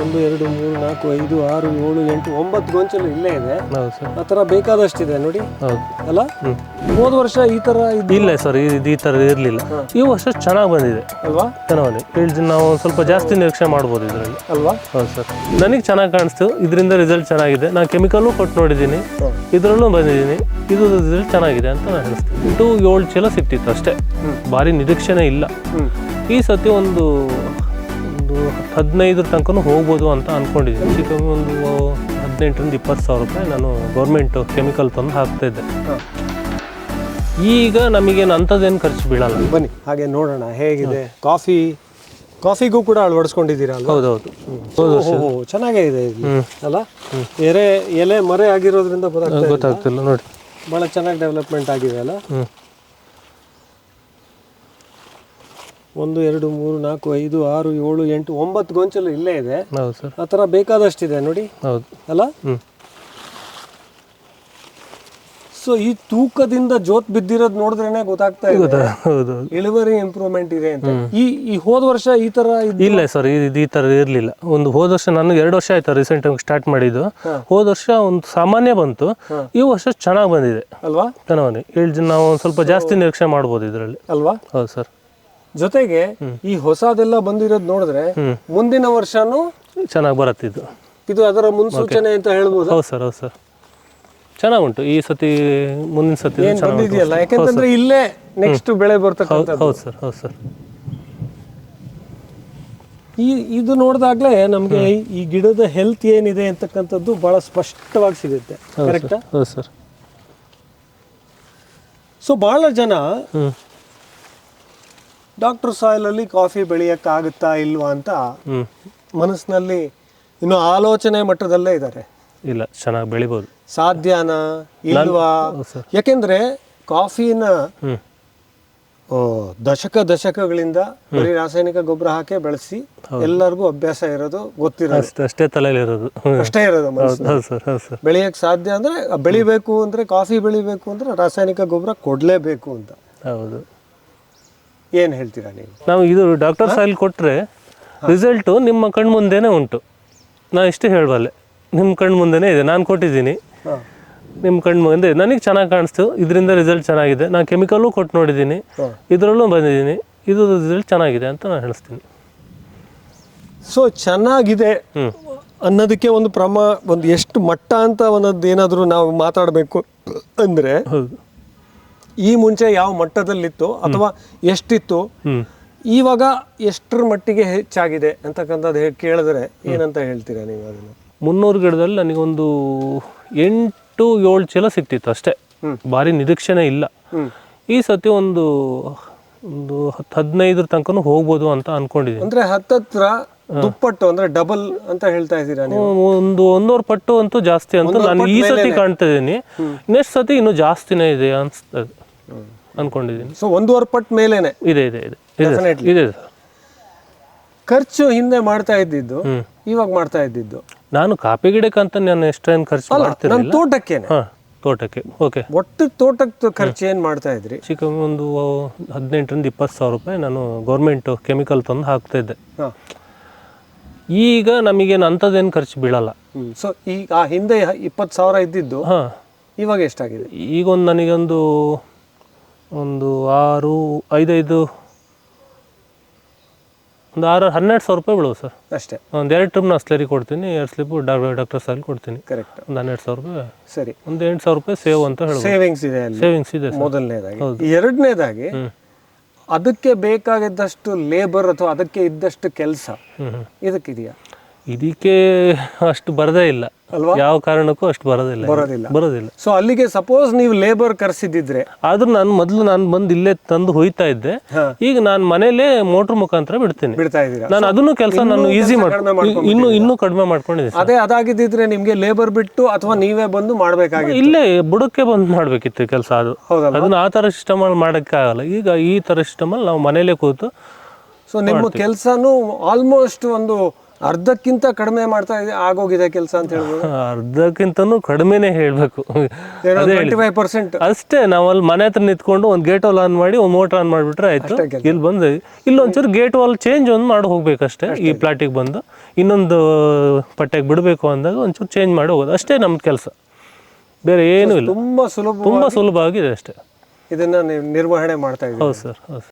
ಒಂದು ಎರಡು ಮೂರು ನಾಲ್ಕು ಐದು ಆರು ಏಳು ಎಂಟು ಒಂಬತ್ತು ಗೊಂಚಲು ಇಲ್ಲೇ ಇದೆ. ಹೌದು ಸರ್. ಆ ಥರ ಬೇಕಾದಷ್ಟಿದೆ ನೋಡಿ. ಹೌದು. ಅಲ್ಲ? ಹೋದ ವರ್ಷ ಈ ಥರ ಇದ್ದು ಇಲ್ಲ ಸರ್ ಇದು ಈ ಥರ ಇರಲಿಲ್ಲ. ಈ ವರ್ಷ ಚೆನ್ನಾಗಿ ಬಂದಿದೆ. ಅಲ್ವಾ? ಚೆನ್ನಾಗಿ ಬಂದಿದೆ ನಾವು ಸ್ವಲ್ಪ ಜಾಸ್ತಿ ನಿರೀಕ್ಷೆ ಮಾಡ್ಬೋದು ಇದರಲ್ಲಿ. ಅಲ್ವಾ? ಹೌದು ಸರ್. ನನಗೆ ಚೆನ್ನಾಗಿ ಕಾಣಿಸ್ತು. ಇದರಿಂದ ರಿಸಲ್ಟ್ ಚೆನ್ನಾಗಿದೆ. ನಾನು ಕೆಮಿಕಲ್ಲು ಕೊಟ್ಟು ನೋಡಿದ್ದೀನಿ. ಇದರಲ್ಲೂ ಬಂದಿದ್ದೀನಿ. ಇದು ರಿಸಲ್ಟ್ ಚೆನ್ನಾಗಿದೆ ಅಂತ ನಾನು ಹೇಳ್ತೀನಿ ಟು ಏಳು ಚೀಲ ಸಿಕ್ತಿತ್ತು ಅಷ್ಟೇ. ಭಾರಿ ನಿರೀಕ್ಷೆನೇ ಇಲ್ಲ. ಈ ಸತಿ ಒಂದು ಒಂದು ಹದಿನೈದರ ತನಕನೂ ಹೋಗ್ಬೋದು ಅಂತ ಅಂದ್ಕೊಂಡಿದ್ದೀನಿ ಚಿಕ್ಕ ಒಂದು ಹದಿನೆಂಟರಿಂದ ಇಪ್ಪತ್ತು ಸಾವಿರ ರೂಪಾಯಿ ನಾನು ಗೌರ್ಮೆಂಟು ಕೆಮಿಕಲ್ ತಂದು ಹಾಕ್ತಾಯಿದ್ದೆ ಈಗ ನಮಗೇನು ಅಂಥದ್ದೇನು ಖರ್ಚು ಬೀಳಲ್ಲ. ಬನ್ನಿ ಹಾಗೆ ನೋಡೋಣ ಹೇಗಿದೆ. ಕಾಫಿ ಕಾಫಿಗೂ ಕೂಡ ಅಳವಡಿಸ್ಕೊಂಡಿದ್ದೀರಾ ಹೌದೌದು. ಹೌದು ಚೆನ್ನಾಗೇ ಇದೆ ಅಲ್ಲ? ಎರೆ ಎಲೆ ಮರೆ ಆಗಿರೋದ್ರಿಂದ. ಗೊತ್ತಾಗ್ತಿಲ್ಲ ನೋಡಿ. ಭಾಳ ಚೆನ್ನಾಗಿ ಡೆವಲಪ್ಮೆಂಟ್ ಆಗಿದೆ ಅಲ್ಲ ಹ್ಞೂ ಒಂದು ಎರಡು ಮೂರು ನಾಲ್ಕು ಐದು ಆರು ಏಳು ಎಂಟು ಒಂಬತ್ತು ಗೊಂಚಲು ಇಲ್ಲೇ ಇದೆ. ಹೌದು ಸರ್. ಆ ಥರ ಬೇಕಾದಷ್ಟಿದೆ ನೋಡಿ. ಹೌದು. ಅಲ್ಲ? ಹ್ಞೂ ಸೊ ಈ ತೂಕದಿಂದ ಜೋತ್ ಬಿದ್ದಿರೋದು ನೋಡಿದ್ರೇನೆ ಗೊತ್ತಾಗ್ತಾ ಇದೆ. ಹೌದು ಹೌದು. ಇಳುವರಿ ಇಂಪ್ರೂವ್ಮೆಂಟ್ ಇದೆ ಅಂತ. ಈ ಈ ಹೋದ ವರ್ಷ ಈ ತರ ಇದ್- ಇಲ್ಲ ಸರ್ ಇದು ಈ ತರ ಇರಲಿಲ್ಲ. ಒಂದು ಹೋದ ವರ್ಷ ನನಗೆ ಎರಡು ವರ್ಷ ಆಯ್ತು ರೀಸೆಂಟ್ ಆಗಿ ಸ್ಟಾರ್ಟ್ ಮಾಡಿದ್ದು. ಹೋದ ವರ್ಷ ಒಂದು ಸಾಮಾನ್ಯ ಬಂತು. ಈ ವರ್ಷ ಚೆನ್ನಾಗಿ ಬಂದಿದೆ. ಅಲ್ವಾ? ಚೆನ್ನಾಗಿ ಹೇಳಿ ನಾವು ಒಂದು ಸ್ವಲ್ಪ ಜಾಸ್ತಿ ನಿರೀಕ್ಷೆ ಮಾಡ್ಬೋದು ಇದರಲ್ಲಿ. ಅಲ್ವಾ? ಹೌದು ಸರ್. ಜೊತೆಗೆ ಈ ಹೊಸದೆಲ್ಲ ಬಂದಿರೋದು ನೋಡಿದ್ರೆ ಮುಂದಿನ ವರ್ಷನೂ ಚೆನ್ನಾಗಿ ಬರತ್ತಿದ್ದು ಇದು. ಅದರ ಮುನ್ಸೂಚನೆ ಅಂತ ಹೇಳ್ಬೋದು? ಹೌದು ಸರ್ ಹೌದು ಸರ್. ಚೆನ್ನಾಗುಂಟು ಈ ಸತಿ ಮುಂದಿನ ಸತಿ ಏನ್ ಬಂದಿದೆಯಲ್ಲ? ಯಾಕಂತಂದ್ರೆ ಇಲ್ಲೇ ನೆಕ್ಸ್ಟ್ ಬೆಳೆ ಬರ್ತಕ್ಕಂಥ ಹೌದು ಸರ್ ಹೌದು ಸರ್. ಈ ಇದು ನೋಡಿದಾಗ್ಲೇ ನಮ್ಗೆ ಈ- ಗಿಡದ ಹೆಲ್ತ್ ಏನಿದೆ ಅಂತಕ್ಕಂಥದ್ದು ಬಹಳ ಸ್ಪಷ್ಟವಾಗಿ ಸಿಗುತ್ತೆ. ಕರೆಕ್ಟಾ ಹೌದು ಸರ್. ಸೊ ಬಹಳ ಜನ ಡಾಕ್ಟರ್ ಸಾಯಿಲ್ ಅಲ್ಲಿ ಕಾಫಿ ಬೆಳೆಯಕ್ಕಾಗುತ್ತಾ ಇಲ್ವಾ ಅಂತ ಮನಸ್ಸಿನಲ್ಲಿ ಇನ್ನು ಆಲೋಚನೆ ಮಟ್ಟದಲ್ಲೇ ಇದ್ದಾರೆ. ಇಲ್ಲ ಚೆನ್ನಾಗಿ ಬೆಳಿಬೋದು. ಸಾಧ್ಯನಾ ಇಲ್ವಾ? ಯಾಕೆಂದ್ರೆ ಕಾಫಿನ ದಶಕ ದಶಕಗಳಿಂದ ಬರೀ ರಾಸಾಯನಿಕ ಗೊಬ್ಬರ ಹಾಕಿ ಬೆಳೆಸಿ ಎಲ್ಲರಿಗೂ ಅಭ್ಯಾಸ ಇರೋದು ಗೊತ್ತಿರೋದು. ಅಷ್ಟೇ ಅಷ್ಟೇ ತಲೆಯಲ್ಲಿರೋದು ಅಷ್ಟೇ ಇರೋದು ಬೆಳೆಯಕ್ಕೆ ಸಾಧ್ಯ ಅಂದ್ರೆ ಬೆಳಿಬೇಕು ಅಂದ್ರೆ ಕಾಫಿ ಬೆಳಿಬೇಕು ಅಂದ್ರೆ ರಾಸಾಯನಿಕ ಗೊಬ್ಬರ ಕೊಡ್ಲೇಬೇಕು ಅಂತ. ಹೌದು. ಏನ್ ಹೇಳ್ತೀರಾ ನೀವು? ನಾವು ಇದು ಡಾಕ್ಟರ್ ಸಾಯಿಲ್ ಕೊಟ್ಟರೆ ರಿಸಲ್ಟು ನಿಮ್ಮ ಕಣ್ಣು ಮುಂದೆನೇ ಉಂಟು. ನಾ ಇಷ್ಟು ಹೇಳಬಲ್ಲೆ. ನಿಮ್ಮ ಕಣ್ಣು ಮುಂದೆನೇ ಇದೆ ನಾನು ಕೊಟ್ಟಿದ್ದೀನಿ. ನಿಮ್ಮ ಕಣ್ಣು ಮುಂದೆ ನನಗೆ ಚೆನ್ನಾಗಿ ಕಾಣಿಸ್ತು ಇದರಿಂದ ರಿಸಲ್ಟ್ ಚೆನ್ನಾಗಿದೆ. ನಾನು ಕೆಮಿಕಲ್ಲು ಕೊಟ್ಟು ನೋಡಿದ್ದೀನಿ. ಇದರಲ್ಲೂ ಬಂದಿದ್ದೀನಿ ಇದು ರಿಸಲ್ಟ್ ಚೆನ್ನಾಗಿದೆ ಅಂತ ನಾನು ಹೇಳಿಸ್ತೀನಿ ಸೊ ಚೆನ್ನಾಗಿದೆ ಹ್ಞೂ ಅನ್ನೋದಕ್ಕೆ ಒಂದು ಪ್ರಮಾ ಒಂದು ಎಷ್ಟು ಮಟ್ಟ ಅಂತ ಒಂದದ್ದು ಏನಾದರೂ ನಾವು ಮಾತಾಡಬೇಕು ಅಂದರೆ ಹೌದು. ಈ ಮುಂಚೆ ಯಾವ ಮಟ್ಟದಲ್ಲಿತ್ತು ಅಥವಾ ಎಷ್ಟಿತ್ತು? ಇವಾಗ ಎಷ್ಟರ ಮಟ್ಟಿಗೆ ಹೆಚ್ಚಾಗಿದೆ ಅಂತಕ್ಕಂಥದ್ದು ಕೇಳಿದ್ರೆ ಏನಂತ ಹೇಳ್ತೀರಾ ನೀವು ಅದನ್ನು? ಮುನ್ನೂರು ಗಿಡದಲ್ಲಿ ನನಗೊಂದು ಎಂಟು ಏಳು ಚೀಲ ಸಿಕ್ತಿತ್ತು ಅಷ್ಟೇ. ಭಾರಿ ನಿರೀಕ್ಷೆನೇ ಇಲ್ಲ. ಈ ಸತಿ ಒಂದು ಒಂದು ಹತ್ತು ಹದಿನೈದರ ತನಕ ಹೋಗ್ಬೋದು ಅಂತ ಅನ್ಕೊಂಡಿದ್ದೀನಿ. ಅಂದ್ರೆ ಹತ್ತತ್ರ ದುಪ್ಪಟ್ಟು ಅಂದ್ರೆ ಡಬಲ್ ಅಂತ ಹೇಳ್ತಾ ಇದ್ದೀರಾ ನೀವು? ಒಂದು ಒಂದೂವರೆ ಪಟ್ಟು ಅಂತೂ ಜಾಸ್ತಿ ಅಂತ ನಾನು ಈ ಸತಿ ಕಾಣ್ತಾ ಇದ್ದೀನಿ. ನೆಕ್ಸ್ಟ್ ಸತಿ ಇನ್ನೂ ಜಾಸ್ತಿನೇ ಇದೆ ಅನ್ಸ್ತದೆ ಅನ್ಕೊಂಡಿದ್ದೀನಿ. ಸೊ ಒಂದೂವರೆ ಪಟ್ಟು ಮೇಲೇನೆ? ಇದೆ ಇದೆ ಇದೆ. ಇದೆ ಸರ್. ಇದೆ ಸರ್. ಖರ್ಚು ಹಿಂದೆ ಮಾಡ್ತಾ ಇದ್ದಿದ್ದು. ಇವಾಗ ಮಾಡ್ತಾ ಇದ್ದಿದ್ದು. ನಾನು ಕಾಪಿ ಗಿಡಕ್ಕಂತ ನಾನು ಎಷ್ಟೇನು ಖರ್ಚು ಮಾಡ್ತೀನಿ ಮಾಡ್ತಿರಲಿಲ್ಲ. ತೋಟಕ್ಕೆ ಹಾಂ ತೋಟಕ್ಕೆ. ಓಕೆ ಒಟ್ಟು ತೋಟಕ್ಕೆ ಖರ್ಚು ಏನು ಮಾಡ್ತಾ ಇದ್ರಿ? ಚಿಕ್ಕ ಒಂದು ಹದಿನೆಂಟರಿಂದ ಇಪ್ಪತ್ತು ಸಾವಿರ ರೂಪಾಯಿ ನಾನು ಗೌರ್ಮೆಂಟು ಕೆಮಿಕಲ್ ತಂದು ಹಾಕ್ತಾ ಇದ್ದೆ. ಈಗ ನಮಗೇನು ಅಂಥದ್ದೇನು ಖರ್ಚು ಬೀಳಲ್ಲ. ಸೊ ಈಗ ಆ ಹಿಂದೆ ಇಪ್ಪತ್ತು ಸಾವಿರ ಇದ್ದಿದ್ದು ಹಾಂ. ಇವಾಗ ಎಷ್ಟಾಗಿದೆ? ಈಗ ಒಂದು ನನಗೊಂದು ಒಂದು ಆರು ಐದೈದು ಒಂದು ಆರು ಹನ್ನೆರಡು ಸಾವಿರ ರೂಪಾಯಿ ಬೀಳುವ ಸರ್. ಅಷ್ಟೇ. ಒಂದು ಎರಡು ಟ್ರಿಪ್ ನಾನು ಸ್ಲರಿ ಕೊಡ್ತೀನಿ ಎರಡು ಸ್ಲಿಪ್ ಡಾಕ್ಟರ್ ಸಾಲ್ ಕೊಡ್ತೀನಿ. ಕರೆಕ್ಟ್ ಒಂದು ಹನ್ನೆರಡು ಸಾವಿರ ರೂಪಾಯಿ. ಸರಿ. ಒಂದು ಎಂಟು ಸಾವಿರ ರೂಪಾಯಿ ಸೇವ್ ಅಂತ ಹೇಳಿ ಸೇವಿಂಗ್ಸ್ ಇದೆ ಸೇವಿಂಗ್ಸ್ ಇದೆ ಮೊದಲನೇದಾಗಿ. ಎರಡನೇದಾಗಿ ಅದಕ್ಕೆ ಬೇಕಾಗಿದ್ದಷ್ಟು ಲೇಬರ್ ಅಥವಾ ಅದಕ್ಕೆ ಇದ್ದಷ್ಟು ಕೆಲಸ ಇದಕ್ಕಿದೆಯಾ? ಇದಕ್ಕೆ ಅಷ್ಟು ಬರದೇ ಇಲ್ಲ. ಅಲ್ವಾ? ಯಾವ ಕಾರಣಕ್ಕೂ ಅಷ್ಟು ಬರೋದಿಲ್ಲ. ಬರೋದಿಲ್ಲ. ಬರೋದಿಲ್ಲ. ಸೊ ಅಲ್ಲಿಗೆ ಸಪೋಸ್ ನೀವು ಲೇಬರ್ ಕರೆಸಿದ್ದಿದ್ರೆ? ಆದ್ರೂ ನಾನು ಮೊದಲು ನಾನು ಬಂದು ಇಲ್ಲೇ ತಂದು ಹೋಯ್ತಾ ಇದ್ದೆ. ಈಗ ನಾನು ಮನೇಲೇ ಮೋಟರ್ ಮುಖಾಂತರ ಬಿಡ್ತೀನಿ. ಬಿಡ್ತಾ ಇದ್ದೀರಾ? ನಾನು ಅದನ್ನು ಕೆಲಸ ನಾನು ಈಸಿ ಮಾಡ್ಕೊಂಡು ಮಾಡಿ ಇನ್ನು ಇನ್ನೂ ಕಡಿಮೆ ಮಾಡ್ಕೊಂಡಿದ್ದೀನಿ ಅದೇ ಅದಾಗಿದ್ದಿದ್ರೆ ನಿಮ್ಗೆ ಲೇಬರ್ ಬಿಟ್ಟು ಅಥವಾ ನೀವೇ ಬಂದು ಮಾಡಬೇಕಾಗಿ ಇಲ್ಲೇ ಬುಡಕ್ಕೆ ಬಂದು ಮಾಡಬೇಕಿತ್ತು ಕೆಲಸ ಅದು. ಅದನ್ನ ಆ ಥರ ಸಿಸ್ಟಮಲ್ಲಿ ಮಾಡೋಕ್ಕೆ ಆಗಲ್ಲ ಈಗ ಈ ಥರ ಸಿಸ್ಟಮಲ್ಲಿ ನಾವು ಮನೇಲೇ ಕೂತು ಸೊ ನಿಮ್ಮ ಕೆಲಸನೂ ಆಲ್ಮೋಸ್ಟ್ ಒಂದು ಅರ್ಧಕ್ಕಿಂತ ಕಡಿಮೆ ಮಾಡ್ತಾ ಇದೆ ಆಗೋಗಿದೆ ಕೆಲಸ ಅಂತ ಹೇಳ್ಬೋದು. ಅರ್ಧಕ್ಕಿಂತನೂ ಕಡಿಮೆನೇ ಹೇಳಬೇಕು. ಟ್ವೆಂಟಿ ಫೈವ್ ಪರ್ಸೆಂಟ್ ಅಷ್ಟೇ ನಾವು ಅಲ್ಲಿ ಮನೆ ಹತ್ರ ನಿಂತ್ಕೊಂಡು ಒಂದು ಗೇಟ್ ವಾಲ್ ಆನ್ ಮಾಡಿ ಒಂದು ಮೋಟರ್ ಆನ್ ಮಾಡಿಬಿಟ್ರೆ ಆಯ್ತು. ಇಲ್ಲಿ ಬಂದು ಇಲ್ಲಿ ಒಂಚೂರು ಗೇಟ್ ವಾಲ್ ಚೇಂಜ್ ಒಂದು ಮಾಡಿ ಹೋಗ್ಬೇಕಷ್ಟೇ ಈ ಪ್ಲಾಟಿಗೆ ಬಂದು. ಇನ್ನೊಂದು ಪಟ್ಟೆಗೆ ಬಿಡಬೇಕು ಅಂದಾಗ ಒಂಚೂರು ಚೇಂಜ್ ಮಾಡಿ ಹೋಗೋದು. ಅಷ್ಟೇ ನಮ್ಮ ಕೆಲಸ. ಬೇರೆ ಏನೂ ಇಲ್ಲ. ತುಂಬಾ ಸುಲಭ ತುಂಬಾ ಸುಲಭ ಆಗಿದೆ ಅಷ್ಟೇ. ಇದನ್ನ ನೀವು ನಿರ್ವಹಣೆ ಮಾಡ್ತಾ ಇದ್ದೀವಿ. ಹೌದು ಸರ್ ಹೌದು